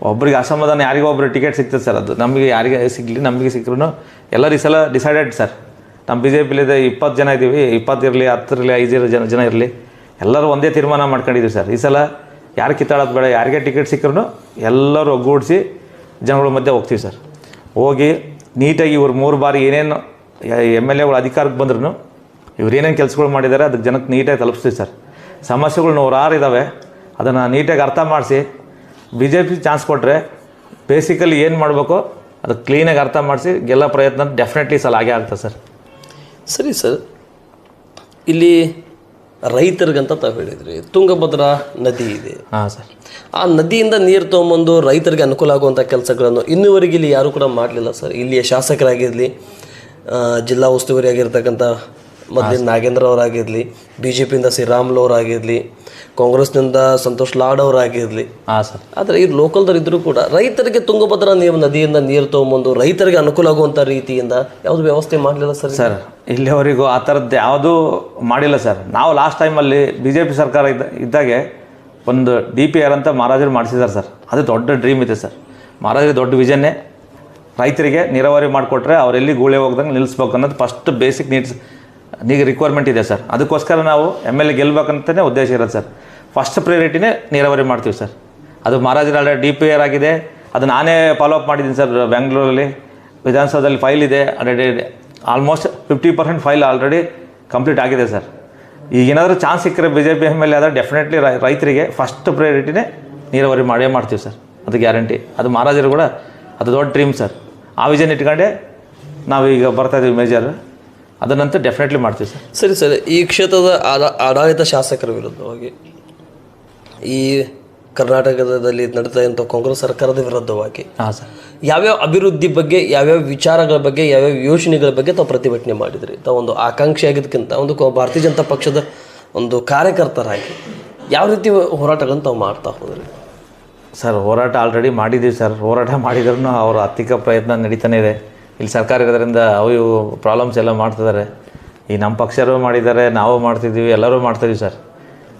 ಒಬ್ಬರಿಗೆ ಅಸಮಾಧಾನ ಯಾರಿಗೋ ಒಬ್ಬರು ಟಿಕೆಟ್ ಸಿಗ್ತದೆ ಸರ್ ಅದು. ನಮಗೆ ಯಾರಿಗೆ ಸಿಗಲಿ, ನಮಗೆ ಸಿಕ್ಕರೂ ಎಲ್ಲರೂ ಈ ಸಲ ಡಿಸೈಡೆಡ್ ಸರ್ ನಮ್ಮ ಬಿ ಜೆ ಪಿಲಿದೆ ಇಪ್ಪತ್ತು ಜನ ಇದ್ದೀವಿ ಇಪ್ಪತ್ತು ಇರಲಿ, ಹತ್ತು ಇರಲಿ, ಐದು ಜನ ಜನ ಇರಲಿ. ಎಲ್ಲರೂ ಒಂದೇ ತೀರ್ಮಾನ ಮಾಡ್ಕೊಂಡಿದ್ದೀವಿ ಸರ್ ಈ ಸಲ ಯಾರು ಕಿತ್ತಾಡೋದು ಬೇಡ, ಯಾರಿಗೆ ಟಿಕೆಟ್ ಸಿಕ್ಕರೂ ಎಲ್ಲರೂ ಒಗ್ಗೂಡಿಸಿ ಜನಗಳ ಮಧ್ಯೆ ಹೋಗ್ತೀವಿ ಸರ್ ಹೋಗಿ ನೀಟಾಗಿ ಇವ್ರು ಮೂರು ಬಾರಿ ಏನೇನು ಎಂ ಎಲ್ ಎಗಳು ಅಧಿಕಾರಕ್ಕೆ ಬಂದ್ರೂ ಇವ್ರು ಏನೇನು ಕೆಲಸಗಳು ಮಾಡಿದ್ದಾರೆ ಅದಕ್ಕೆ ಜನಕ್ಕೆ ನೀಟಾಗಿ ತಲುಪಿಸ್ತೀವಿ ಸರ್. ಸಮಸ್ಯೆಗಳು ನೂರಾರು ಇದ್ದಾವೆ ಅದನ್ನು ನೀಟಾಗಿ ಅರ್ಥ ಮಾಡಿಸಿ ಬಿ ಜೆ ಪಿ ಚಾನ್ಸ್ ಕೊಟ್ಟರೆ ಬೇಸಿಕಲಿ ಏನು ಮಾಡಬೇಕು ಅದು ಕ್ಲೀನಾಗಿ ಅರ್ಥ ಮಾಡಿಸಿ ಗೆಲ್ಲ ಪ್ರಯತ್ನ ಡೆಫಿನೆಟ್ಲಿ ಸಲ ಆಗೇ ಆಗ್ತದೆ ಸರ್. ಸರಿ ಸರ್. ಇಲ್ಲಿ ರೈತರಿಗಂತ ತಾವು ಹೇಳಿದ್ರಿ ತುಂಗಭದ್ರಾ ನದಿ ಇದೆ. ಹಾಂ ಸರ್. ಆ ನದಿಯಿಂದ ನೀರು ತೊಗೊಂಬಂದು ರೈತರಿಗೆ ಅನುಕೂಲ ಆಗುವಂಥ ಕೆಲಸಗಳನ್ನು ಇನ್ನೂವರೆಗೆ ಇಲ್ಲಿ ಯಾರೂ ಕೂಡ ಮಾಡಲಿಲ್ಲ ಸರ್. ಇಲ್ಲಿಯ ಶಾಸಕರಾಗಿರಲಿ ಜಿಲ್ಲಾ ಉಸ್ತುವಾರಿ ಆಗಿರ್ತಕ್ಕಂಥ ಮೊದಲಿನ ನಾಗೇಂದ್ರ ಅವರಾಗಿರಲಿ ಬಿ ಜೆ ಪಿಯಿಂದ ಶ್ರೀರಾಮ್ಲು ಅವರಾಗಿರಲಿ ಕಾಂಗ್ರೆಸ್ನಿಂದ ಸಂತೋಷ್ ಲಾಡ್ ಅವರಾಗಿರಲಿ. ಹಾಂ ಸರ್. ಆದರೆ ಈ ಲೋಕಲ್ದವ್ರು ಇದ್ದರೂ ಕೂಡ ರೈತರಿಗೆ ತುಂಗಭದ್ರಾ ನೀವು ನದಿಯಿಂದ ನೀರು ತೊಗೊಂಬಂದು ರೈತರಿಗೆ ಅನುಕೂಲ ಆಗುವಂಥ ರೀತಿಯಿಂದ ಯಾವುದು ವ್ಯವಸ್ಥೆ ಮಾಡಲಿಲ್ಲ ಸರ್ ಸರ್ ಇಲ್ಲಿವರೆಗೂ ಆ ಥರದ್ದು ಯಾವುದೂ ಮಾಡಿಲ್ಲ ಸರ್. ನಾವು ಲಾಸ್ಟ್ ಟೈಮಲ್ಲಿ ಬಿ ಜೆ ಪಿ ಸರ್ಕಾರ ಇದ್ದ ಇದ್ದಾಗೆ ಒಂದು ಡಿ ಪಿ ಆರ್ ಅಂತ ಮಹಾರಾಜರು ಮಾಡಿಸಿದ್ದಾರೆ ಸರ್. ಅದು ದೊಡ್ಡ ಡ್ರೀಮ್ ಇದೆ ಸರ್. ಮಹಾರಾಜರಿಗೆ ದೊಡ್ಡ ವಿಷನ್ನೇ ರೈತರಿಗೆ ನೀರಾವರಿ ಮಾಡಿಕೊಟ್ರೆ ಅವರೆಲ್ಲಿ ಗೂಳೆ ಹೋಗ್ದಂಗೆ ನಿಲ್ಲಿಸ್ಬೇಕು ಅನ್ನೋದು ಫಸ್ಟ್ ಬೇಸಿಕ್ ನೀಡ್ಸ್ ನೀಗ ರಿಕ್ವೈರ್ಮೆಂಟ್ ಇದೆ ಸರ್. ಅದಕ್ಕೋಸ್ಕರ ನಾವು ಎಂ ಎಲ್ ಎ ಗೆಲ್ಬೇಕಂತಲೇ ಉದ್ದೇಶ ಇರೋದು ಸರ್. ಫಸ್ಟ್ ಪ್ರಯಾರಿಟಿನೇ ನೀರಾವರಿ ಮಾಡ್ತೀವಿ ಸರ್. ಅದು ಮಹಾರಾಜರ ಆಲ್ರೆಡಿ ಡಿ ಪಿ ಆರ್ ಆಗಿದೆ. ಅದು ನಾನೇ ಫಾಲೋ ಅಪ್ ಮಾಡಿದ್ದೀನಿ ಸರ್ ಬೆಂಗಳೂರಲ್ಲಿ ವಿಧಾನಸೌಧದಲ್ಲಿ ಫೈಲ್ ಇದೆ. Already almost fifty percent file already complete ಆಗಿದೆ ಸರ್. ಈಗ ಏನಾದರೂ ಚಾನ್ಸ್ ಸಿಕ್ಕರೆ B J P M L A ಆದರೆ ಡೆಫಿನೆಟ್ಲಿ ರೈತರಿಗೆ ಫಸ್ಟ್ ಪ್ರಯಾರಿಟಿನೇ ನೀರಾವರಿ ಮಾಡೇ ಮಾಡ್ತೀವಿ ಸರ್. ಅದು ಗ್ಯಾರಂಟಿ ಅದು ಮಹಾರಾಜರು ಕೂಡ, ಅದು ದೊಡ್ಡ ಡ್ರೀಮ್ ಸರ್. ಆ ವಿಷನ್ ಇಟ್ಕೊಂಡೆ ನಾವು ಈಗ ಬರ್ತಾ ಇದ್ದೀವಿ ಮೇಜರ್ ಅದನ್ನಂತೂ ಡೆಫಿನೆಟ್ಲಿ ಮಾಡ್ತೀವಿ ಸರ್. ಸರಿ ಸರಿ ಈ ಕ್ಷೇತ್ರದ ಆಡ- ಆಡಳಿತ ಶಾಸಕರ ವಿರುದ್ಧವಾಗಿ ಈ ಕರ್ನಾಟಕದಲ್ಲಿ ನಡೀತಾ ಇಂಥ ಕಾಂಗ್ರೆಸ್ ಸರ್ಕಾರದ ವಿರುದ್ಧವಾಗಿ ಹಾಂ ಸರ್. ಯಾವ್ಯಾವ ಅಭಿವೃದ್ಧಿ ಬಗ್ಗೆ ಯಾವ್ಯಾವ ವಿಚಾರಗಳ ಬಗ್ಗೆ ಯಾವ್ಯಾವ ಯೋಜನೆಗಳ ಬಗ್ಗೆ ತಾವು ಪ್ರತಿಭಟನೆ ಮಾಡಿದ್ರಿ? ತಾವು ಒಂದು ಆಕಾಂಕ್ಷಿ ಆಗಿದ್ದಕ್ಕಿಂತ ಒಂದು ಕೋ- ಭಾರತೀಯ ಜನತಾ ಪಕ್ಷದ ಒಂದು ಕಾರ್ಯಕರ್ತರಾಗಿ ಯಾವ ರೀತಿ ಹೋರಾಟಗಳನ್ನು ತಾವು ಮಾಡ್ತಾ ಹೋದ್ರಿ? ಸರ್, ಹೋರಾಟ ಆಲ್ರೆಡಿ ಮಾಡಿದ್ದೀವಿ ಸರ್. ಹೋರಾಟ ಮಾಡಿದ್ರೂ ಅವರ ಆರ್ಥಿಕ ಪ್ರಯತ್ನ ನಡೀತಾನೆ ಇದೆ. ಇಲ್ಲಿ ಸರ್ಕಾರ ಇರೋದ್ರಿಂದ ಅವು ಇವು ಪ್ರಾಬ್ಲಮ್ಸ್ ಎಲ್ಲ ಮಾಡ್ತಿದ್ದಾರೆ. ಈ ನಮ್ಮ ಪಕ್ಷರು ಮಾಡಿದ್ದಾರೆ, ನಾವು ಮಾಡ್ತಿದ್ದೀವಿ, ಎಲ್ಲರೂ ಮಾಡ್ತಿದ್ದೀವಿ ಸರ್.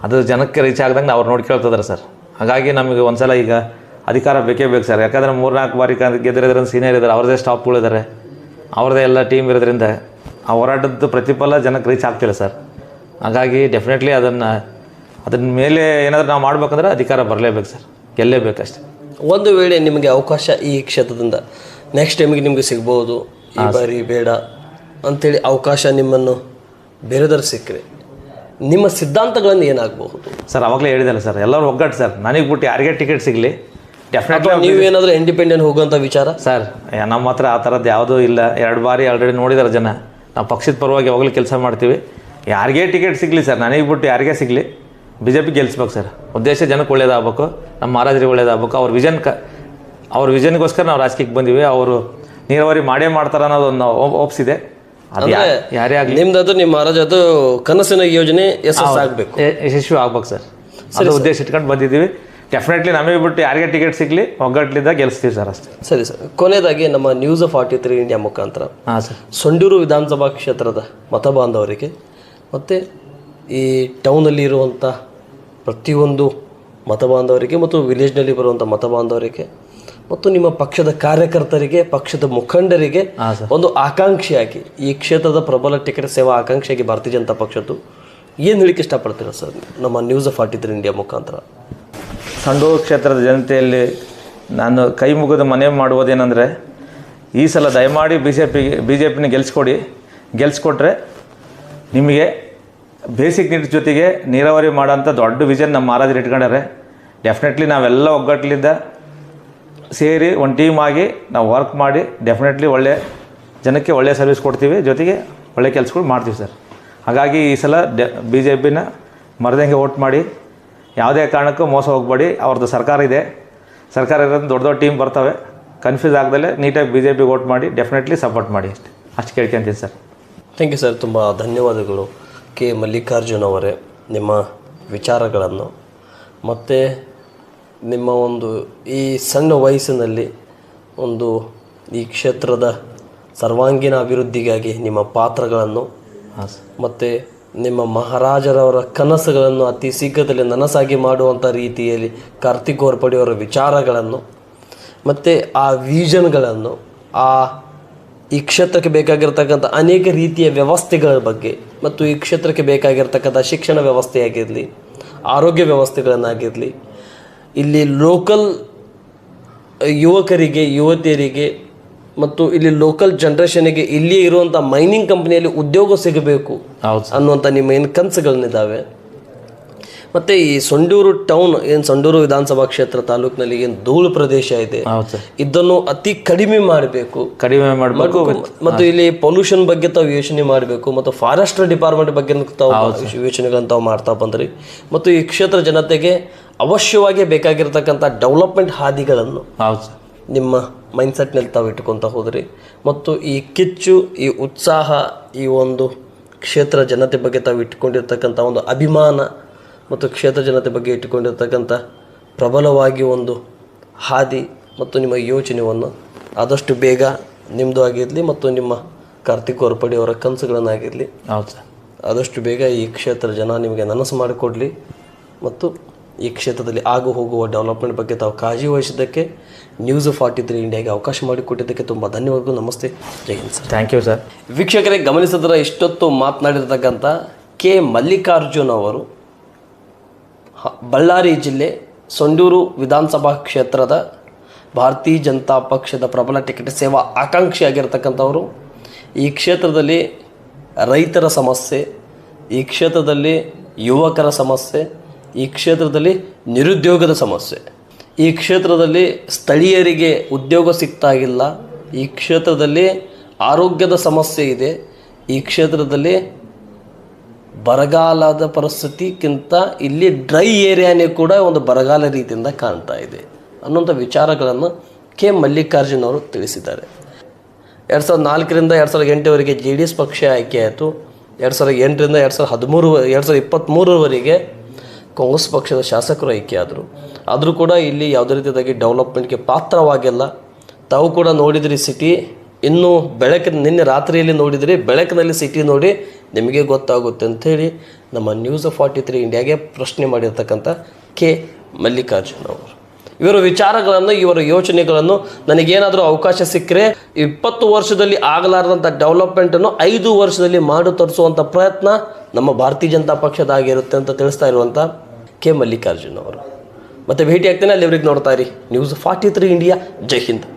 ಅದು ಜನಕ್ಕೆ ರೀಚ್ ಆಗ್ದಂಗೆ ಅವ್ರು ನೋಡ್ಕೊಳ್ತಿದ್ದಾರೆ ಸರ್. ಹಾಗಾಗಿ ನಮಗೆ ಒಂದ್ಸಲ ಈಗ ಅಧಿಕಾರ ಬೇಕೇ ಬೇಕು ಸರ್. ಯಾಕಂದರೆ ಮೂರ್ನಾಲ್ಕು ಬಾರಿ ಗೆದ್ದಿರೋದ್ರಿಂದ ಸೀನಿಯರ್ ಇದ್ದಾರೆ, ಅವ್ರದ್ದೇ ಸ್ಟಾಪ್ಗಳಿದ್ದಾರೆ ಅವ್ರದ್ದೇ ಎಲ್ಲ ಟೀಮ್ ಇರೋದ್ರಿಂದ ಆ ಹೋರಾಟದ ಪ್ರತಿಫಲ ಜನಕ್ಕೆ ರೀಚ್ ಆಗ್ತಿಲ್ಲ ಸರ್. ಹಾಗಾಗಿ ಡೆಫಿನೆಟ್ಲಿ ಅದನ್ನು, ಅದನ್ನ ಮೇಲೆ ಏನಾದರೂ ನಾವು ಮಾಡ್ಬೇಕಂದ್ರೆ ಅಧಿಕಾರ ಬರಲೇಬೇಕು ಸರ್. ಗೆಲ್ಲೇಬೇಕಷ್ಟೆ. ಒಂದು ವೇಳೆ ನಿಮಗೆ ಅವಕಾಶ ಈ ಕ್ಷೇತ್ರದಿಂದ ನೆಕ್ಸ್ಟ್ ಟೈಮಿಗೆ ನಿಮಗೆ ಸಿಗ್ಬೋದು ಈ ಬಾರಿ ಬೇಡ ಅಂಥೇಳಿ ಅವಕಾಶ ನಿಮ್ಮನ್ನು ಬೇರೆದವ್ರು ಸಿಕ್ಕರೆ ನಿಮ್ಮ ಸಿದ್ಧಾಂತಗಳನ್ನು ಏನಾಗಬಹುದು? ಸರ್ ಅವಾಗಲೇ ಹೇಳಿದಲ್ಲ ಸರ್ ಎಲ್ಲರೂ ಒಗ್ಗಟ್ಟು ಸರ್. ನನಗೆ ಬಿಟ್ಟು ಯಾರಿಗೆ ಟಿಕೆಟ್ ಸಿಗಲಿ? ಡೆಫಿನೆಟ್ಲಿ ನೀವೇನಾದರೂ ಇಂಡಿಪೆಂಡೆಂಟ್ ಹೋಗುವಂಥ ವಿಚಾರ? ಸರ್ ನಮ್ಮ ಹತ್ರ ಆ ಥರದ್ದು ಯಾವುದೂ ಇಲ್ಲ. ಎರಡು ಬಾರಿ ಆಲ್ರೆಡಿ ನೋಡಿದಾರೆ ಜನ. ನಾವು ಪಕ್ಷದ ಪರವಾಗಿ ಯಾವಾಗಲೂ ಕೆಲಸ ಮಾಡ್ತೀವಿ. ಯಾರಿಗೇ ಟಿಕೆಟ್ ಸಿಗಲಿ ಸರ್? ನನಗೆ ಬಿಟ್ಟು ಯಾರಿಗೇ ಸಿಗಲಿ? ಬಿ ಜೆ ಪಿ ಗೆಲ್ಲಿಸ್ಬೇಕು ಸರ್ ಉದ್ದೇಶ ಜನಕ್ಕೆ ಒಳ್ಳೇದಾಗಬೇಕು ನಮ್ಮ ಮಹಾರಾಜರಿಗೆ ಒಳ್ಳೇದಾಗಬೇಕು ಅವ್ರ ವಿಜನ್ ಕ ಅವ್ರ ವಿಜನ್ಗೋಸ್ಕರ ನಾವು ರಾಜಕೀಯಕ್ಕೆ ಬಂದೀವಿ. ಅವರು ನೀರಾವರಿ ಮಾಡೇ ಮಾಡ್ತಾರೆ ಅನ್ನೋದು ಒಂದು ಓಪ್ಸ್ ಇದೆ ಅದು ಯಾರೇ ಆಗಲಿ. ನಿಮ್ದದು ನಿಮ್ಮ ಮಹಾರಾಜದು ಕನಸಿನ ಯೋಜನೆ ಯಶಸ್ಸು ಆಗಬೇಕು. ಯಶಸ್ವಿ ಆಗ್ಬೇಕು ಸರ್. ಸರಿ ಉದ್ದೇಶ ಇಟ್ಕೊಂಡು ಬಂದಿದ್ದೀವಿ. ಡೆಫಿನೆಟ್ಲಿ ನಮಗೆ ಬಿಟ್ಟು ಯಾರಿಗೆ ಟಿಕೆಟ್ ಸಿಗಲಿ ಒಗ್ಗಟ್ಲಿದ್ದ ಗೆಲ್ಲಿಸ್ತೀವಿ ಸರ್ ಅಷ್ಟೇ. ಸರಿ ಸರ್. ಕೊನೆಯದಾಗಿ ನಮ್ಮ ನ್ಯೂಸ್ ಫಾರ್ಟಿ ತ್ರೀ ಇಂಡಿಯಾ ಮುಖಾಂತರ. ಹಾಂ ಸರ್. ಸೊಂಡೂರು ವಿಧಾನಸಭಾ ಕ್ಷೇತ್ರದ ಮತ ಬಾಂಧವರಿಗೆ ಮತ್ತು ಈ ಟೌನಲ್ಲಿ ಇರುವಂಥ ಪ್ರತಿಯೊಂದು ಮತ ಬಾಂಧವರಿಗೆ ಮತ್ತು ವಿಲೇಜ್ನಲ್ಲಿ ಬರುವಂಥ ಮತ ಬಾಂಧವರಿಗೆ ಮತ್ತು ನಿಮ್ಮ ಪಕ್ಷದ ಕಾರ್ಯಕರ್ತರಿಗೆ ಪಕ್ಷದ ಮುಖಂಡರಿಗೆ ಒಂದು ಆಕಾಂಕ್ಷಿಯಾಗಿ ಈ ಕ್ಷೇತ್ರದ ಪ್ರಬಲ ಟಿಕೆಟ್ ಸೇವಾ ಆಕಾಂಕ್ಷೆಯಾಗಿ ಭಾರತೀಯ ಜನತಾ ಪಕ್ಷದ್ದು ಏನು ಹೇಳಿಕೆ ಇಷ್ಟಪಡ್ತೀರಾ ಸರ್? ನಮ್ಮ ನ್ಯೂಸ್ ಫಾರ್ಟಿ ತ್ರೀ ಇಂಡಿಯಾ ಮುಖಾಂತರ. ಸಂಡೂರು ಕ್ಷೇತ್ರದ ಜನತೆಯಲ್ಲಿ ನಾನು ಕೈ ಮುಗಿದು ಮನವಿ ಮಾಡುವುದೇನೆಂದರೆ ಈ ಸಲ ದಯಮಾಡಿ ಬಿ ಜೆ ಪಿಗೆ ಬಿ ಜೆ ಪಿನ ಗೆಲ್ಸ್ಕೊಡಿ. ಗೆಲ್ಸ್ಕೊಟ್ರೆ ನಿಮಗೆ ಬೇಸಿಕ್ ನೀಡ್ ಜೊತೆಗೆ ನೀರಾವರಿ ಮಾಡೋಂಥ ದೊಡ್ಡ ವಿಷನ್ ನಮ್ಮ ಮಹಾರಾಜರು ಇಟ್ಕೊಂಡಾರೆ. ಡೆಫಿನೆಟ್ಲಿ ನಾವೆಲ್ಲ ಒಗ್ಗಟ್ಟಲಿಂದ ಸೇರಿ ಒಂದು ಟೀಮ್ ಆಗಿ ನಾವು ವರ್ಕ್ ಮಾಡಿ ಡೆಫಿನೆಟ್ಲಿ ಒಳ್ಳೆ ಜನಕ್ಕೆ ಒಳ್ಳೆ ಸರ್ವಿಸ್ ಕೊಡ್ತೀವಿ. ಜೊತೆಗೆ ಒಳ್ಳೆ ಕೆಲಸಗಳು ಮಾಡ್ತೀವಿ ಸರ್ ಹಾಗಾಗಿ ಈ ಸಲ ಡೆ ಬಿ ಜೆ ಪಿನ ಮರದಂಗೆ ಓಟ್ ಮಾಡಿ ಯಾವುದೇ ಕಾರಣಕ್ಕೂ ಮೋಸ ಹೋಗಬೇಡಿ. ಅವ್ರದ್ದು ಸರ್ಕಾರ ಇದೆ. ಸರ್ಕಾರ ಇರೋದು ದೊಡ್ಡ ದೊಡ್ಡ ಟೀಮ್ ಬರ್ತವೆ. ಕನ್ಫ್ಯೂಸ್ ಆಗದಲ್ಲೇ ನೀಟಾಗಿ ಬಿ ಜೆ ಪಿಗೆ ಓಟ್ ಮಾಡಿ ಡೆಫಿನೆಟ್ಲಿ ಸಪೋರ್ಟ್ ಮಾಡಿ ಅಷ್ಟೇ. ಅಷ್ಟು ಕೇಳ್ಕೊಂತೀನಿ ಸರ್ ಥ್ಯಾಂಕ್ ಯು ಸರ್ ತುಂಬ ಧನ್ಯವಾದಗಳು. ಕೆ ಮಲ್ಲಿಕಾರ್ಜುನ್ ಅವರೇ ನಿಮ್ಮ ವಿಚಾರಗಳನ್ನು. ಮತ್ತು ನಿಮ್ಮ ಒಂದು ಈ ಸಣ್ಣ ವಯಸ್ಸಿನಲ್ಲಿ ಒಂದು ಈ ಕ್ಷೇತ್ರದ ಸರ್ವಾಂಗೀಣ ಅಭಿವೃದ್ಧಿಗಾಗಿ ನಿಮ್ಮ ಪಾತ್ರಗಳನ್ನು ಮತ್ತು ನಿಮ್ಮ ಮಹಾರಾಜರವರ ಕನಸುಗಳನ್ನು ಅತಿ ಶೀಘ್ರದಲ್ಲಿ ನನಸಾಗಿ ಮಾಡುವಂಥ ರೀತಿಯಲ್ಲಿ ಕಾರ್ತಿಕ್ ಗೋರ್ಪಡಿಯವರ ವಿಚಾರಗಳನ್ನು ಮತ್ತು ಆ ವಿಷನ್ಗಳನ್ನು ಆ ಈ ಕ್ಷೇತ್ರಕ್ಕೆ ಬೇಕಾಗಿರ್ತಕ್ಕಂಥ ಅನೇಕ ರೀತಿಯ ವ್ಯವಸ್ಥೆಗಳ ಬಗ್ಗೆ ಮತ್ತು ಈ ಕ್ಷೇತ್ರಕ್ಕೆ ಬೇಕಾಗಿರ್ತಕ್ಕಂಥ ಶಿಕ್ಷಣ ವ್ಯವಸ್ಥೆಯಾಗಿರಲಿ ಆರೋಗ್ಯ ವ್ಯವಸ್ಥೆಗಳನ್ನಾಗಿರಲಿ ಇಲ್ಲಿ ಲೋಕಲ್ ಯುವಕರಿಗೆ ಯುವತಿಯರಿಗೆ ಮತ್ತು ಇಲ್ಲಿ ಲೋಕಲ್ ಜನ್ರೇಷನ್ಗೆ ಇಲ್ಲಿ ಇರುವಂಥ ಮೈನಿಂಗ್ ಕಂಪ್ನಿಯಲ್ಲಿ ಉದ್ಯೋಗ ಸಿಗಬೇಕು ಅನ್ನುವಂಥ ನಿಮ್ಮ ಏನು ಕನಸುಗಳನ್ನಿದ್ದಾವೆ? ಮತ್ತು ಈ ಸಂಡೂರು ಟೌನ್ ಏನು ಸಂಡೂರು ವಿಧಾನಸಭಾ ಕ್ಷೇತ್ರ ತಾಲೂಕಿನಲ್ಲಿ ಏನು ಧೂಳು ಪ್ರದೇಶ ಇದೆ ಇದನ್ನು ಅತಿ ಕಡಿಮೆ ಮಾಡಬೇಕು. ಕಡಿಮೆ ಮಾಡಬೇಕು. ಮತ್ತು ಇಲ್ಲಿ ಪೊಲ್ಯೂಷನ್ ಬಗ್ಗೆ ತಾವು ಯೋಚನೆ ಮಾಡಬೇಕು ಮತ್ತು ಫಾರೆಸ್ಟ್ ಡಿಪಾರ್ಟ್ಮೆಂಟ್ ಬಗ್ಗೆ ತಾವು ಯೋಚನೆಗಳನ್ನು ತಾವು ಮಾಡ್ತಾ ಬಂದ್ರಿ. ಮತ್ತು ಈ ಕ್ಷೇತ್ರ ಜನತೆಗೆ ಅವಶ್ಯವಾಗಿ ಬೇಕಾಗಿರ್ತಕ್ಕಂಥ ಡೆವಲಪ್ಮೆಂಟ್ ಹಾದಿಗಳನ್ನು ನಿಮ್ಮ ಮೈಂಡ್ಸೆಟ್ನಲ್ಲಿ ತಾವು ಇಟ್ಕೊತಾ ಹೋದ್ರಿ. ಮತ್ತು ಈ ಕಿಚ್ಚು ಈ ಉತ್ಸಾಹ ಈ ಒಂದು ಕ್ಷೇತ್ರ ಜನತೆ ಬಗ್ಗೆ ತಾವು ಇಟ್ಕೊಂಡಿರ್ತಕ್ಕಂಥ ಒಂದು ಅಭಿಮಾನ ಮತ್ತು ಕ್ಷೇತ್ರ ಜನತೆ ಬಗ್ಗೆ ಇಟ್ಟುಕೊಂಡಿರ್ತಕ್ಕಂಥ ಪ್ರಬಲವಾಗಿ ಒಂದು ಹಾದಿ ಮತ್ತು ನಿಮ್ಮ ಯೋಚನೆಯನ್ನು ಆದಷ್ಟು ಬೇಗ ನಿಮ್ಮದು ಆಗಿರಲಿ ಮತ್ತು ನಿಮ್ಮ ಕಾರ್ತಿಕ್ ಹೊರಪಡಿ ಅವರ ಕನಸುಗಳನ್ನಾಗಿರಲಿ. ಹೌದು ಸರ್. ಆದಷ್ಟು ಬೇಗ ಈ ಕ್ಷೇತ್ರ ಜನ ನಿಮಗೆ ನನಸು ಮಾಡಿಕೊಡಲಿ ಮತ್ತು ಈ ಕ್ಷೇತ್ರದಲ್ಲಿ ಆಗು ಹೋಗುವ ಡೆವಲಪ್ಮೆಂಟ್ ಬಗ್ಗೆ ತಾವು ಕಾಳಜಿ ವಹಿಸಿದ್ದಕ್ಕೆ ನ್ಯೂಸ್ ಫಾರ್ಟಿ ತ್ರೀ ಇಂಡಿಯಾಗೆ ಅವಕಾಶ ಮಾಡಿಕೊಟ್ಟಿದ್ದಕ್ಕೆ ತುಂಬ ಧನ್ಯವಾದಗಳು. ನಮಸ್ತೆ. ಜೈ ಹಿಂದ್ ಸರ್. ಥ್ಯಾಂಕ್ ಯು ಸರ್ ವೀಕ್ಷಕರೇ ಗಮನಿಸಿದ್ರೆ ಇಷ್ಟೊತ್ತು ಮಾತನಾಡಿರ್ತಕ್ಕಂಥ ಕೆ ಮಲ್ಲಿಕಾರ್ಜುನ್ ಅವರು ಬಳ್ಳಾರಿ ಜಿಲ್ಲೆ ಸೊಂಡೂರು ವಿಧಾನಸಭಾ ಕ್ಷೇತ್ರದ ಭಾರತೀಯ ಜನತಾ ಪಕ್ಷದ ಪ್ರಬಲ ಟಿಕೆಟ್ ಸೇವಾ ಆಕಾಂಕ್ಷಿಯಾಗಿರ್ತಕ್ಕಂಥವರು. ಈ ಕ್ಷೇತ್ರದಲ್ಲಿ ರೈತರ ಸಮಸ್ಯೆ, ಈ ಕ್ಷೇತ್ರದಲ್ಲಿ ಯುವಕರ ಸಮಸ್ಯೆ, ಈ ಕ್ಷೇತ್ರದಲ್ಲಿ ನಿರುದ್ಯೋಗದ ಸಮಸ್ಯೆ. ಈ ಕ್ಷೇತ್ರದಲ್ಲಿ ಸ್ಥಳೀಯರಿಗೆ ಉದ್ಯೋಗ ಸಿಗ್ತಾ ಇಲ್ಲ ಈ ಕ್ಷೇತ್ರದಲ್ಲಿ ಆರೋಗ್ಯದ ಸಮಸ್ಯೆ ಇದೆ, ಈ ಕ್ಷೇತ್ರದಲ್ಲಿ ಬರಗಾಲದ ಪರಿಸ್ಥಿತಿಗಿಂತ ಇಲ್ಲಿ ಡ್ರೈ ಏರಿಯಾನೇ ಕೂಡ ಒಂದು ಬರಗಾಲ ರೀತಿಯಿಂದ ಕಾಣ್ತಾ ಇದೆ ಅನ್ನುವಂಥ ವಿಚಾರಗಳನ್ನು ಕೆ ಮಲ್ಲಿಕಾರ್ಜುನ್ ಅವರು ತಿಳಿಸಿದ್ದಾರೆ. ಎರಡು ಸಾವಿರದ ನಾಲ್ಕರಿಂದ ಎರಡು ಸಾವಿರದ ಎಂಟರವರೆಗೆ ಜೆ ಡಿ ಎಸ್ ಪಕ್ಷ ಆಯ್ಕೆ ಆಯಿತು. ಎರಡು ಸಾವಿರದ ಎಂಟರಿಂದ ಎರಡು ಸಾವಿರದ ಹದಿಮೂರು, ಎರಡು ಸಾವಿರದ ಇಪ್ಪತ್ತ್ಮೂರರವರೆಗೆ ಕಾಂಗ್ರೆಸ್ ಪಕ್ಷದ ಶಾಸಕರು ಆಯ್ಕೆಯಾದರು ಆದರೂ ಕೂಡ ಇಲ್ಲಿ ಯಾವುದೇ ರೀತಿಯಾಗಿ ಡೆವಲಪ್ಮೆಂಟ್ಗೆ ಪಾತ್ರವಾಗಿಲ್ಲ. ತಾವು ಕೂಡ ನೋಡಿದ್ರಿ ಸಿಟಿ. ಇನ್ನೂ ಬೆಳಕಿನ, ನಿನ್ನೆ ರಾತ್ರಿಯಲ್ಲಿ ನೋಡಿದ್ರಿ ಬೆಳಕಿನಲ್ಲಿ ಸಿಟಿ ನೋಡಿ ನಿಮಗೆ ಗೊತ್ತಾಗುತ್ತೆ ಅಂಥೇಳಿ ನಮ್ಮ ನ್ಯೂಸ್ ಫಾರ್ಟಿ ತ್ರೀ ಇಂಡಿಯಾಗೆ ಪ್ರಶ್ನೆ ಮಾಡಿರ್ತಕ್ಕಂಥ ಕೆ. ಮಲ್ಲಿಕಾರ್ಜುನ್ ಅವರು. ಇವರ ವಿಚಾರಗಳನ್ನು, ಇವರ ಯೋಚನೆಗಳನ್ನು ನನಗೇನಾದರೂ ಅವಕಾಶ ಸಿಕ್ಕರೆ ಇಪ್ಪತ್ತು ವರ್ಷದಲ್ಲಿ ಆಗಲಾರದಂಥ ಡೆವಲಪ್ಮೆಂಟನ್ನು ಐದು ವರ್ಷದಲ್ಲಿ ಮಾಡು ತರಿಸುವಂಥ ಪ್ರಯತ್ನ ನಮ್ಮ ಭಾರತೀಯ ಜನತಾ ಪಕ್ಷದಾಗಿರುತ್ತೆ ಅಂತ ತಿಳಿಸ್ತಾ ಇರುವಂಥ ಕೆ. ಮಲ್ಲಿಕಾರ್ಜುನ್ ಅವರು. ಮತ್ತೆ ಭೇಟಿ ಆಗ್ತೇನೆ ಇವ್ರಿಗೆ ನೋಡ್ತಾ ಇರಿ. ನ್ಯೂಸ್ ಫಾರ್ಟಿ ತ್ರೀ ಇಂಡಿಯಾ ಜೈ ಹಿಂದ್.